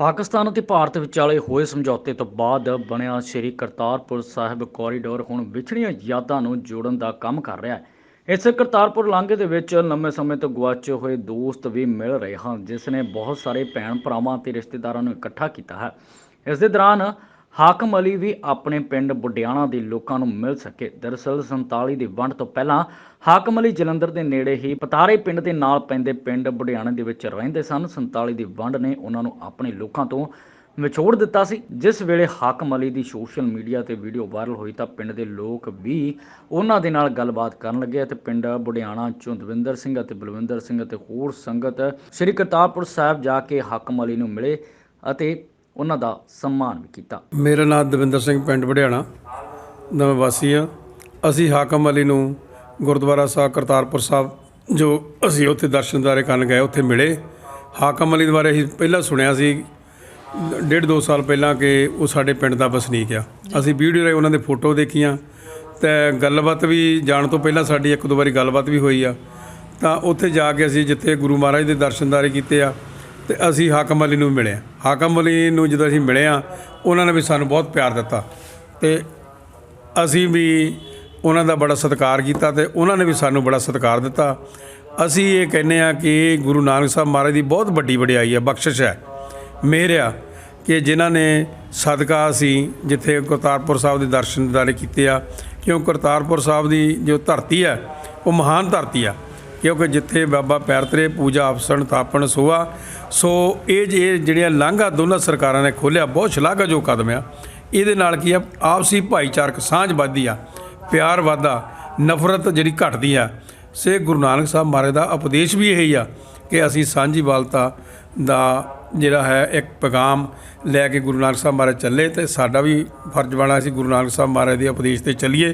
ਪਾਕਿਸਤਾਨ ਅਤੇ ਭਾਰਤ ਵਿਚਾਲੇ ਹੋਏ ਸਮਝੌਤੇ ਤੋਂ ਬਾਅਦ ਬਣਿਆ ਸ੍ਰੀ ਕਰਤਾਰਪੁਰ ਸਾਹਿਬ ਕੋਰੀਡੋਰ ਹੁਣ ਵਿਛੜੀਆਂ ਯਾਦਾਂ ਨੂੰ ਜੋੜਨ ਦਾ ਕੰਮ ਕਰ ਰਿਹਾ ਹੈ। ਇਸ ਕਰਤਾਰਪੁਰ ਲਾਂਘੇ ਦੇ ਵਿੱਚ ਲੰਮੇ ਸਮੇਂ ਤੋਂ ਗੁਆਚੇ ਹੋਏ ਦੋਸਤ ਵੀ ਮਿਲ ਰਹੇ ਹਨ, ਜਿਸ ਨੇ ਬਹੁਤ ਸਾਰੇ ਭੈਣ ਭਰਾਵਾਂ ਤੇ ਰਿਸ਼ਤੇਦਾਰਾਂ ਨੂੰ ਇਕੱਠਾ ਕੀਤਾ ਹੈ। ਇਸ ਦੇ ਦੌਰਾਨ ਹਾਕਮ ਅਲੀ ਵੀ ਆਪਣੇ ਪਿੰਡ ਬੁੱਡਿਆਣਾ ਦੇ ਲੋਕਾਂ ਨੂੰ ਮਿਲ ਸਕੇ। ਦਰਅਸਲ 47 ਦੀ ਵੰਡ ਤੋਂ ਪਹਿਲਾਂ ਹਾਕਮ ਅਲੀ ਜਲੰਧਰ ਦੇ ਨੇੜੇ ਹੀ ਪਤਾਰੇ ਪਿੰਡ ਦੇ ਨਾਲ ਪੈਂਦੇ ਪਿੰਡ ਬੁੱਡਿਆਣਾ ਦੇ ਵਿੱਚ ਰਹਿੰਦੇ ਸਨ। 47 ਦੀ ਵੰਡ ਨੇ ਉਹਨਾਂ ਨੂੰ ਆਪਣੇ ਲੋਕਾਂ ਤੋਂ ਵਿਛੋੜ ਦਿੱਤਾ ਸੀ। ਜਿਸ ਵੇਲੇ ਹਾਕਮ ਅਲੀ ਦੀ ਸੋਸ਼ਲ ਮੀਡੀਆ ਤੇ ਵੀਡੀਓ ਵਾਇਰਲ ਹੋਈ ਤਾਂ ਪਿੰਡ ਦੇ ਲੋਕ ਵੀ ਉਹਨਾਂ ਦੇ ਨਾਲ ਗੱਲਬਾਤ ਕਰਨ ਲੱਗੇ ਅਤੇ ਪਿੰਡ ਬੁਢਿਆਣਾ ਚੋਂ ਦਵਿੰਦਰ ਸਿੰਘ ਅਤੇ ਬਲਵਿੰਦਰ ਸਿੰਘ ਅਤੇ ਹੋਰ ਸੰਗਤ ਸ੍ਰੀ ਕਰਤਾਰਪੁਰ ਸਾਹਿਬ ਜਾ ਕੇ ਹਾਕਮ ਅਲੀ ਨੂੰ ਮਿਲੇ ਅਤੇ ਉਹਨਾਂ ਦਾ ਸਨਮਾਨ ਵੀ ਕੀਤਾ। ਮੇਰਾ ਨਾਮ ਦਵਿੰਦਰ ਸਿੰਘ, ਪਿੰਡ ਵੜਿਆਣਾ ਦਾ ਵਾਸੀ ਹਾਂ। ਅਸੀਂ ਹਾਕਮ ਅਲੀ ਨੂੰ ਗੁਰਦੁਆਰਾ ਸਾਹਿਬ ਕਰਤਾਰਪੁਰ ਸਾਹਿਬ, ਜੋ ਅਸੀਂ ਉੱਥੇ ਦਰਸ਼ਨਦਾਰੇ ਕਰਨ ਗਏ, ਉੱਥੇ ਮਿਲੇ। ਹਾਕਮ ਅਲੀ ਦੇ ਬਾਰੇ ਅਸੀਂ ਪਹਿਲਾਂ ਸੁਣਿਆ ਸੀ, ਡੇਢ ਦੋ ਸਾਲ ਪਹਿਲਾਂ ਕਿ ਉਹ ਸਾਡੇ ਪਿੰਡ ਦਾ ਵਸਨੀਕ ਆ। ਅਸੀਂ ਵੀਡੀਓ ਰਾਹੀਂ ਉਹਨਾਂ ਦੇ ਫੋਟੋ ਦੇਖੀਆਂ। ਤੇ ਗੱਲਬਾਤ ਵੀ ਜਾਣ ਤੋਂ ਪਹਿਲਾਂ ਸਾਡੀ ਇੱਕ ਦੋ ਵਾਰੀ ਗੱਲਬਾਤ ਵੀ ਹੋਈ ਆ। ਤਾਂ ਉੱਥੇ ਜਾ ਕੇ ਅਸੀਂ ਜਿੱਥੇ ਗੁਰੂ ਮਹਾਰਾਜ ਦੇ ਦਰਸ਼ਨਦਾਰੇ ਕੀਤੇ ਆ ਤੇ ਅਸੀਂ ਹਾਕਮ ਅਲੀ ਨੂੰ ਮਿਲੇ ਹਾਕਮ ਅਲੀ ਨੂੰ ਜਦੋਂ ਅਸੀਂ ਮਿਲੇ ਆ ਉਹਨਾਂ ਨੇ ਵੀ ਸਾਨੂੰ ਬਹੁਤ ਪਿਆਰ ਦਿੱਤਾ ਤੇ ਅਸੀਂ ਵੀ ਉਹਨਾਂ ਦਾ ਬੜਾ ਸਤਿਕਾਰ ਕੀਤਾ ਤੇ ਉਹਨਾਂ ਨੇ ਵੀ ਸਾਨੂੰ ਬੜਾ ਸਤਿਕਾਰ ਦਿੱਤਾ। ਅਸੀਂ ਇਹ ਕਹਿੰਦੇ ਆ ਕਿ ਗੁਰੂ ਨਾਨਕ ਸਾਹਿਬ ਮਹਾਰਾਜ ਦੀ ਬਹੁਤ ਵੱਡੀ ਵਡਿਆਈ ਹੈ, ਬਖਸ਼ਿਸ਼ ਹੈ। ਮਿਹਰ ਆ ਕਿ ਜਿਨ੍ਹਾਂ ਨੇ ਸਦਕਾ ਅਸੀਂ ਜਿੱਥੇ ਕਰਤਾਰਪੁਰ ਸਾਹਿਬ ਦੇ ਦਰਸ਼ਨ ਦਿਦਾਰੇ ਕੀਤੇ ਆ, ਕਿਉਂ ਕਰਤਾਰਪੁਰ ਸਾਹਿਬ ਦੀ ਜੋ ਧਰਤੀ ਹੈ, ਉਹ ਮਹਾਨ ਧਰਤੀ ਆ। ਕਿਉਂਕਿ ਜਿੱਥੇ ਬਾਬਾ ਪੈਰਤਰੇ ਪੂਜਾ ਆਪਸਣ ਥਾਪਣ ਸੋਆ, ਸੋ ਇਹ ਜੇ ਜਿਹੜੀਆਂ ਲਾਂਘਾ ਦੋਨਾਂ ਸਰਕਾਰਾਂ ਨੇ ਖੋਲਿਆ ਬਹੁਤ ਸ਼ਲਾਘਾਯੋਗ ਕਦਮ ਆ। ਇਹਦੇ ਨਾਲ ਕੀ ਆ, ਆਪਸੀ ਭਾਈਚਾਰਕ ਸਾਂਝ ਵੱਧਦੀ ਆ, ਪਿਆਰ ਵੱਧਦਾ, ਨਫ਼ਰਤ ਜਿਹੜੀ ਘਟਦੀ ਆ। ਸੇ ਗੁਰੂ ਨਾਨਕ ਸਾਹਿਬ ਮਹਾਰਾਜ ਦਾ ਉਪਦੇਸ਼ ਵੀ ਇਹੀ ਆ ਕਿ ਅਸੀਂ ਸਾਂਝੀ ਵਾਲਤਾ ਦਾ ਜਿਹੜਾ ਹੈ ਇੱਕ ਪੈਗਾਮ ਲੈ ਕੇ ਗੁਰੂ ਨਾਨਕ ਸਾਹਿਬ ਮਹਾਰਾਜ ਚੱਲੇ ਤੇ ਸਾਡਾ ਵੀ ਫਰਜ਼ ਬਣਾ ਅਸੀਂ ਗੁਰੂ ਨਾਨਕ ਸਾਹਿਬ ਮਹਾਰਾਜ ਦੇ ਉਪਦੇਸ਼ ਤੇ ਚੱਲੀਏ।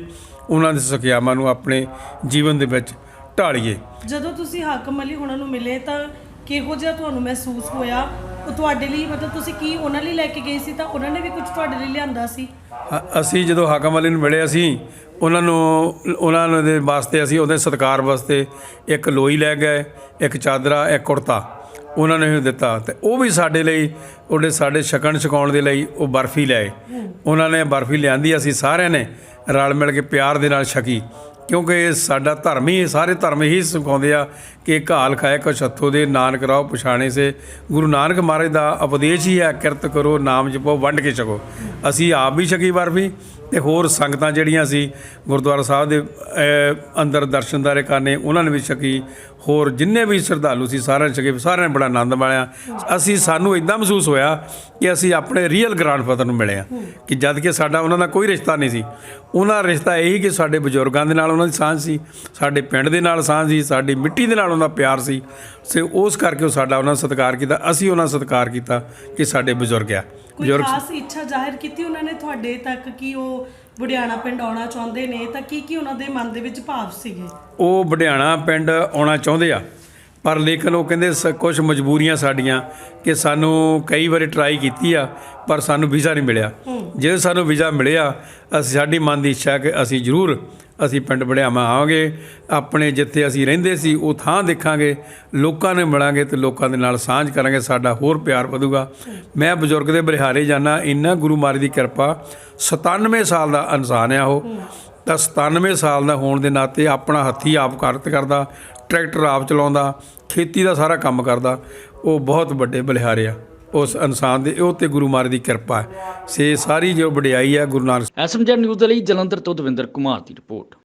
ਉਹਨਾਂ ਦੇ ਸਿੱਖਿਆਵਾਂ ਨੂੰ ਆਪਣੇ ਜੀਵਨ ਦੇ ਵਿੱਚ ਢਾਲੀਏ ਜਦੋਂ ਤੁਸੀਂ ਹਾਕਮ ਅਲੀ ਹੁਣਾਂ ਨੂੰ ਮਿਲੇ ਤਾਂ ਕਿਹੋ ਜਿਹਾ ਤੁਹਾਨੂੰ ਮਹਿਸੂਸ ਹੋਇਆ? ਉਹ ਤੁਹਾਡੇ ਲਈ ਮਤਲਬ ਤੁਸੀਂ ਕੀ ਉਹਨਾਂ ਲਈ ਲੈ ਕੇ ਗਏ ਸੀ ਤਾਂ ਉਹਨਾਂ ਨੇ ਵੀ ਕੁਝ ਤੁਹਾਡੇ ਲਈ ਲਿਆਂਦਾ ਸੀ? ਅ- ਅਸੀਂ ਜਦੋਂ ਹਾਕਮ ਅਲੀ ਨੂੰ ਮਿਲੇ ਅਸੀਂ ਉਹਨਾਂ ਨੂੰ ਉਹਨਾਂ ਨੂੰ ਦੇ ਵਾਸਤੇ ਅਸੀਂ ਉਹਦੇ ਸਤਿਕਾਰ ਵਾਸਤੇ ਇੱਕ ਲੋਈ ਲੈ ਗਏ ਇੱਕ ਚਾਦਰਾ ਇੱਕ ਕੁੜਤਾ। ਉਹਨਾਂ ਨੇ ਵੀ ਦਿੱਤਾ ਤੇ ਉਹ ਵੀ ਸਾਡੇ ਲਈ ਉਹਦੇ ਸਾਡੇ ਛਕਣ ਛਕਾਉਣ ਦੇ ਲਈ ਉਹ ਬਰਫੀ ਲਿਆਏ। ਉਹਨਾਂ ਨੇ ਬਰਫੀ ਲਿਆਂਦੀ ਅਸੀਂ ਸਾਰਿਆਂ ਨੇ ਰਲ ਮਿਲ ਕੇ ਪਿਆਰ ਦੇ ਨਾਲ ਛਕੀ। ਕਿਉਂਕਿ ਸਾਡਾ ਧਰਮ ਹੀ ਸਾਰੇ ਧਰਮ ਹੀ ਸਿਖਾਉਂਦੇ ਆ ਕਿ ਘਾਲ ਖਾਏ ਕੁਛ ਛੱਥੋ ਦੇ ਨਾਨਕ ਰਾਓ ਪਛਾਣੇ ਸੇ। ਗੁਰੂ ਨਾਨਕ ਮਹਾਰਾਜ ਦਾ ਉਪਦੇਸ਼ ਹੀ ਹੈ, ਕਿਰਤ ਕਰੋ, ਨਾਮ ਜਪੋ, ਵੰਡ ਕੇ ਛਕੋ। ਅਸੀਂ ਆਪ ਵੀ ਛਕੀ ਬਰਫੀ ਤੇ ਹੋਰ ਸੰਗਤਾਂ ਜਿਹੜੀਆਂ ਸੀ, ਗੁਰਦੁਆਰਾ ਸਾਹਿਬ ਦੇ ਅੰਦਰ ਦਰਸ਼ਨਦਾਰੇ ਕਰਨੇ, ਉਹਨਾਂ ਨੇ ਵੀ ਛਕੀ। ਹੋਰ ਜਿੰਨੇ ਵੀ ਸ਼ਰਧਾਲੂ ਸੀ, ਸਾਰਿਆਂ ਨੇ ਛਕੇ, ਸਾਰਿਆਂ ਨੇ ਬੜਾ ਆਨੰਦ ਮਾਣਿਆ। ਅਸੀਂ, ਸਾਨੂੰ ਇਦਾਂ ਮਹਿਸੂਸ ਹੋਇਆ ਕਿ ਅਸੀਂ ਆਪਣੇ ਰੀਅਲ ਗ੍ਰਾਂਡਫਾਦਰ ਨੂੰ ਮਿਲੇ ਆ ਕਿ ਜਦ ਕਿ ਸਾਡਾ ਉਹਨਾਂ ਦਾ ਕੋਈ ਰਿਸ਼ਤਾ ਨਹੀਂ ਸੀ। ਉਹਨਾਂ ਦਾ ਰਿਸ਼ਤਾ ਇਹੀ ਕਿ ਸਾਡੇ ਬਜ਼ੁਰਗਾਂ ਦੇ ਨਾਲ ਉਹਨਾਂ ਦੀ ਸਾਂਝ ਸੀ, ਸਾਡੇ ਪਿੰਡ ਦੇ ਨਾਲ ਸਾਂਝ ਸੀ, ਸਾਡੀ ਮਿੱਟੀ ਦੇ ਨਾਲ ਉਹਨਾਂ ਦਾ ਪਿਆਰ ਸੀ। ਸੇ ਉਸ ਕਰਕੇ ਉਹ ਸਾਡਾ ਉਹਨਾਂ ਸਤਿਕਾਰ ਕੀਤਾ। ਅਸੀਂ ਉਹਨਾਂ ਸਤਿਕਾਰ ਕੀਤਾ ਕਿ ਸਾਡੇ ਬਜ਼ੁਰਗ ਆ। ਕੋਈ ਖਾਸ ਇੱਛਾ ਜ਼ਾਹਿਰ ਕੀਤੀ ਉਹਨਾਂ ਨੇ ਤੁਹਾਡੇ ਤੱਕ ਕਿ ਉਹ ਬੁਢਿਆਣਾ ਪਿੰਡ ਆਉਣਾ ਚਾਹੁੰਦੇ ਨੇ? ਤਾਂ ਕੀ ਕੀ ਉਹਨਾਂ ਦੇ ਮਨ ਦੇ ਵਿੱਚ ਭਾਵ ਸੀਗੇ? ਉਹ ਵਡਿਆਣਾ ਪਿੰਡ ਆਉਣਾ ਚਾਹੁੰਦੇ ਆ। ਪਰ ਲੇਕਿਨ ਉਹ ਕਹਿੰਦੇ ਕੁਝ ਮਜਬੂਰੀਆਂ ਸਾਡੀਆਂ ਕਿ ਸਾਨੂੰ ਕਈ ਵਾਰੀ ਟਰਾਈ ਕੀਤੀ ਆ ਪਰ ਸਾਨੂੰ ਵੀਜ਼ਾ ਨਹੀਂ ਮਿਲਿਆ। ਜੇ ਸਾਨੂੰ ਵੀਜ਼ਾ ਮਿਲਿਆ ਅਸੀਂ ਸਾਡੀ ਮਨ ਦੀ ਇੱਛਾ ਕਿ ਅਸੀਂ ਜ਼ਰੂਰ ਅਸੀਂ ਪਿੰਡ ਵੜਿਆਵਾਂ ਆਵਾਂਗੇ, ਆਪਣੇ ਜਿੱਥੇ ਅਸੀਂ ਰਹਿੰਦੇ ਸੀ, ਉਹ ਥਾਂ ਦੇਖਾਂਗੇ, ਲੋਕਾਂ ਨੂੰ ਮਿਲਾਂਗੇ ਤੇ ਲੋਕਾਂ ਦੇ ਨਾਲ ਸਾਂਝ ਕਰਾਂਗੇ, ਸਾਡਾ ਹੋਰ ਪਿਆਰ ਵਧੂਗਾ। ਮੈਂ ਬਜ਼ੁਰਗ ਦੇ ਬਰਿਹਾਰੇ ਜਾਣਾ ਇੰਨਾ ਗੁਰੂ ਮਾਰੀ ਦੀ ਕਿਰਪਾ 97 ਸਾਲ ਦਾ ਇਨਸਾਨ ਆ ਉਹ। ਤਾਂ 97 ਸਾਲ ਦਾ ਹੋਣ ਦੇ ਨਾਤੇ ਆਪਣਾ ਹੱਥੀ ਆਪ ਕਰਤ ਕਰਦਾ, ਟਰੈਕਟਰ ਆਪ ਚਲਾਉਂਦਾ, ਖੇਤੀ ਦਾ ਸਾਰਾ ਕੰਮ ਕਰਦਾ, ਉਹ ਬਹੁਤ ਵੱਡੇ ਬਲਿਹਾਰੇ ਆ। ਉਸ ਇਨਸਾਨ ਦੇ, ਉਹ ਤੇ ਗੁਰੂ ਮਹਾਰਾਜ ਦੀ ਕਿਰਪਾ ਹੈ। ਸੇ ਸਾਰੀ ਜੋ ਵਡਿਆਈ ਹੈ ਗੁਰੂ ਨਾਨਕ ਐਸਐਮਜੀ ਨਿਊਜ਼ ਦੇ ਲਈ ਜਲੰਧਰ ਤੋਂ ਦਵਿੰਦਰ ਕੁਮਾਰ ਦੀ ਰਿਪੋਰਟ।